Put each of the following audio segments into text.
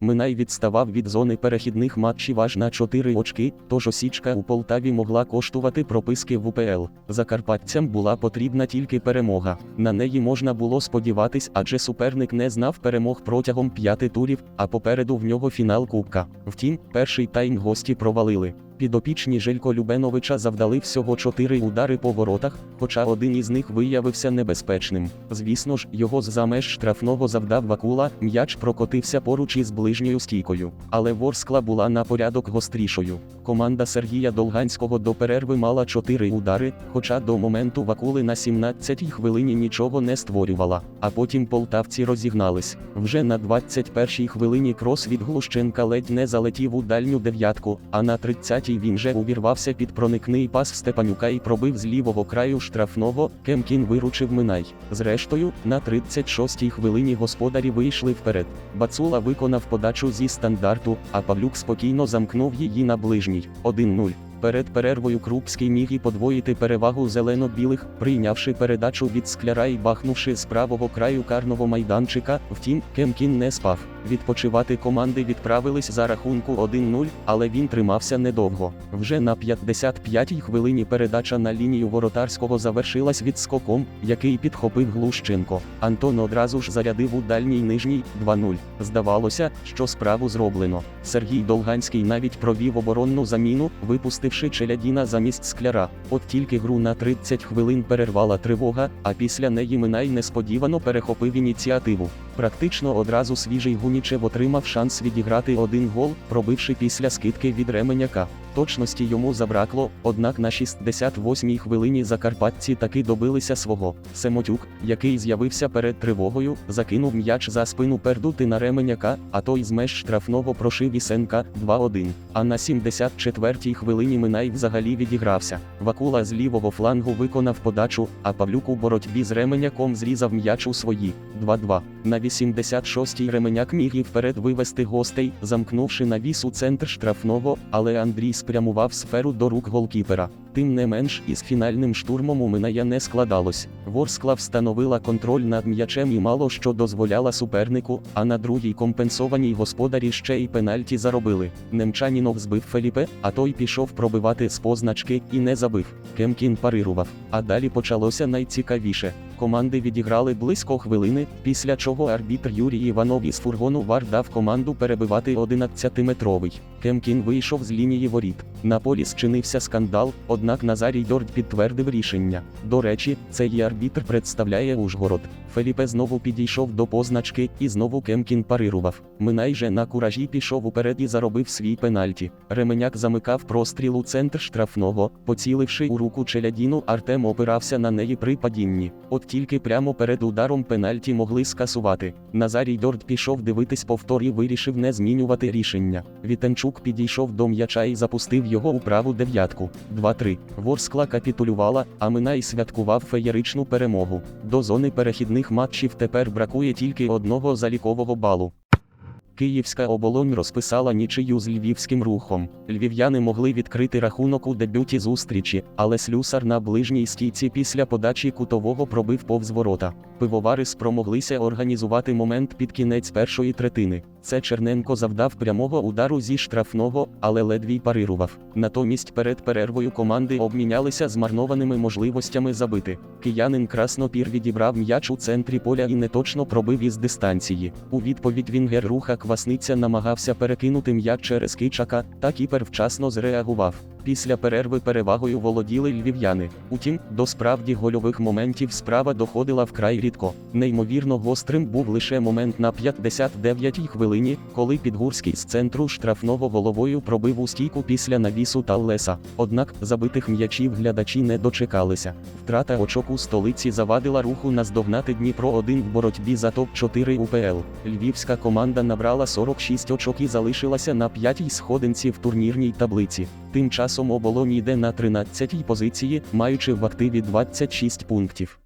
Минай відставав від зони перехідних матчів аж на 4 очки, тож осічка у Полтаві могла коштувати прописки в УПЛ. Закарпатцям була потрібна тільки перемога. На неї можна було сподіватись, адже суперник не знав перемог протягом п'яти турів, а попереду в нього фінал Кубка. Втім, перший тайм гості провалили. Підопічні Желько Любеновича завдали всього чотири удари по воротах, хоча один із них виявився небезпечним. Звісно ж, його з-за меж штрафного завдав Вакула, м'яч прокотився поруч із ближньою стійкою. Але Ворскла була на порядок гострішою. Команда Сергія Долганського до перерви мала чотири удари, хоча до моменту Вакули на 17-й хвилині нічого не створювала. А потім полтавці розігнались. Вже на 21-й хвилині крос від Глущенка ледь не залетів у дальню дев'ятку, а на 30-й він же увірвався під проникний пас Степанюка і пробив з лівого краю штрафного, Кемкін виручив Минай. Зрештою, на 36-й хвилині господарі вийшли вперед. Бацула виконав подачу зі стандарту, а Павлюк спокійно замкнув її на ближній 1-0. Перед перервою Крупський міг і подвоїти перевагу зелено-білих, прийнявши передачу від скляра і бахнувши з правого краю карного майданчика. Втім, Кемкін не спав. Відпочивати команди відправились за рахунку 1-0, але він тримався недовго. Вже на 55-й хвилині передача на лінію воротарського завершилась відскоком, який підхопив Глущенко. Антон одразу ж зарядив у дальній нижній 2-0. Здавалося, що справу зроблено. Сергій Долганський навіть провів оборонну заміну, випустивши Челядіна замість скляра. От тільки гру на 30 хвилин перервала тривога, а після неї Минай несподівано перехопив ініціативу. Практично одразу свіжий Гунічев отримав шанс відіграти один гол, пробивши після скидки від Ременяка. Точності йому забракло, однак на 68-й хвилині закарпатці таки добилися свого. Семотюк, який з'явився перед тривогою, закинув м'яч за спину пердути на Ременяка, а той з меж штрафного прошив Ісенка 2-1. А на 74-й хвилині Минай взагалі відігрався. Вакула з лівого флангу виконав подачу, а Павлюк у боротьбі з Ременяком зрізав м'яч у свої 2-2. На 86-й Ременяк міг і вперед вивести гостей, замкнувши навіс у центр штрафного, але Андрій спрямував сферу до рук голкіпера. Тим не менш, із фінальним штурмом у Миная не складалось. Ворскла встановила контроль над м'ячем і мало що дозволяла супернику, а на другій компенсованій господарі ще й пенальті заробили. Немчанінов збив Феліпе, а той пішов пробивати з позначки і не забив. Кемкін парирував. А далі почалося найцікавіше. Команди відіграли близько хвилини, після чого арбітр Юрій Іванов із фургону ВАР дав команду перебивати 11-метровий. Кемкін вийшов з лінії воріт. На полі зчинився скандал, однак Назарій Дорд підтвердив рішення. До речі, цей арбітр представляє Ужгород. Феліпе знову підійшов до позначки, і знову Кемкін парирував. Минай же на куражі пішов уперед і заробив свій пенальті. Ременяк замикав простріл у центр штрафного, поціливши у руку Челядіну, Артем опирався на неї при падінні. От тільки прямо перед ударом пенальті могли скасувати. Назарій Дорд пішов дивитись повтор і вирішив не змінювати рішення. Вітенчук підійшов до м'яча і запустив його у праву дев'ятку. 2-3. Ворскла капітулювала, а Минай святкував феєричну перемогу. До зони перехідних матчів тепер бракує тільки одного залікового балу. Київська оболонь розписала нічию з львівським рухом. Львів'яни могли відкрити рахунок у дебюті зустрічі, але слюсар на ближній стійці після подачі кутового пробив повз ворота. Пивовари спромоглися організувати момент під кінець першої третини. Це Черненко завдав прямого удару зі штрафного, але ледвій парирував. Натомість перед перервою команди обмінялися змарнованими можливостями забити. Киянин Краснопір відібрав м'яч у центрі поля і неточно пробив із дистанції. У відповідь Вінгер руха Квасниця намагався перекинути м'яч через Кичака, та кіпер вчасно зреагував. Після перерви перевагою володіли львів'яни. Утім, до справді гольових моментів справа доходила вкрай рідко. Неймовірно гострим був лише момент на 59-й хвилині, коли Підгурський з центру штрафного головою пробив у стійку після навісу Таллеса. Однак забитих м'ячів глядачі не дочекалися. Втрата очок у столиці завадила руху наздогнати Дніпро 1 в боротьбі за топ-4 УПЛ. Львівська команда набрала 46 очок і залишилася на п'ятій сходинці в турнірній таблиці. Тим часом оболонь йде на 13-й позиції, маючи в активі 26 пунктів.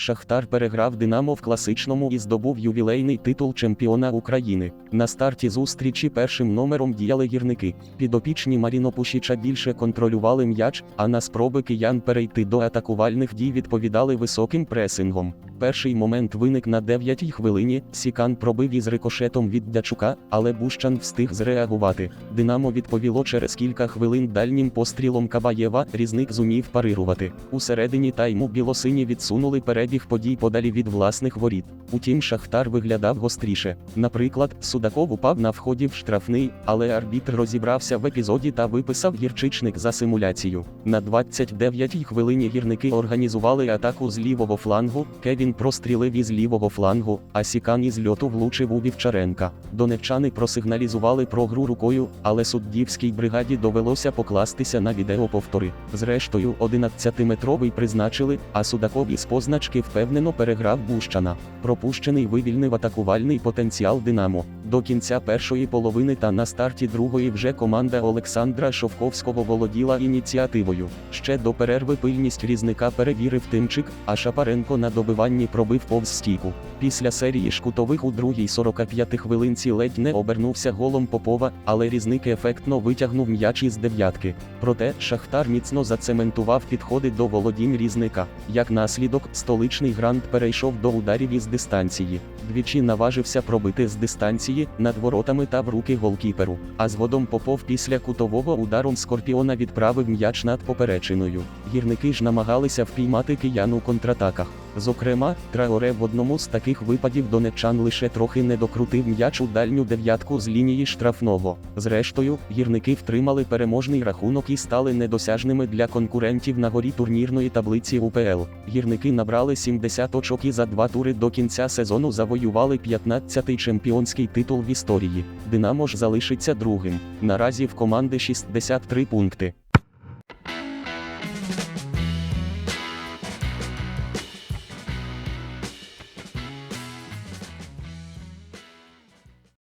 Шахтар переграв Динамо в класичному і здобув ювілейний титул чемпіона України. На старті зустрічі першим номером діяли гірники. Підопічні Маріно Пушіча більше контролювали м'яч, а на спроби киян перейти до атакувальних дій відповідали високим пресингом. Перший момент виник на 9-й хвилині. Сікан пробив із рикошетом від Дячука, але Бущан встиг зреагувати. Динамо відповіло через кілька хвилин дальнім пострілом Кабаєва. Різник зумів парирувати. У середині тайму білосині відсунули перебіг подій подалі від власних воріт. Утім, Шахтар виглядав гостріше. Наприклад, Судаков упав на вході в штрафний, але арбітр розібрався в епізоді та виписав гірчичник за симуляцію. На 29-й хвилині гірники організували атаку з лівого флангу. Кевін прострілив із лівого флангу, а Сікан із льоту влучив у Вівчаренка. Донеччани просигналізували про гру рукою, але суддівській бригаді довелося покластися на відеоповтори. Зрештою, 11-метровий призначили, а Судаков із позначки впевнено переграв Бущана. Пропущений вивільнив атакувальний потенціал Динамо. До кінця першої половини та на старті другої вже команда Олександра Шовковського володіла ініціативою. Ще до перерви пильність різника перевірив Тимчик, а Шапаренко на добиванні пробив повз стійку. Після серії шкутових у другій 45 хвилинці ледь не обернувся голом Попова, але різник ефектно витягнув м'яч із дев'ятки. Проте Шахтар міцно зацементував підходи до володінь різника. Як наслідок, столичний грант перейшов до ударів із дистанції. Двічі наважився пробити з дистанції над воротами та в руки голкіперу. А згодом Попов після кутового удару Скорпіона відправив м'яч над поперечиною. Гірники ж намагалися впіймати киян у контратаках. Зокрема, Траоре в одному з таких випадів донеччан лише трохи не докрутив м'яч у дальню дев'ятку з лінії штрафного. Зрештою, гірники втримали переможний рахунок і стали недосяжними для конкурентів на горі турнірної таблиці УПЛ. Гірники набрали 70 очок і за два тури до кінця сезону завоювали 15-й чемпіонський титул в історії. Динамо ж залишиться другим. Наразі в команди 63 пункти.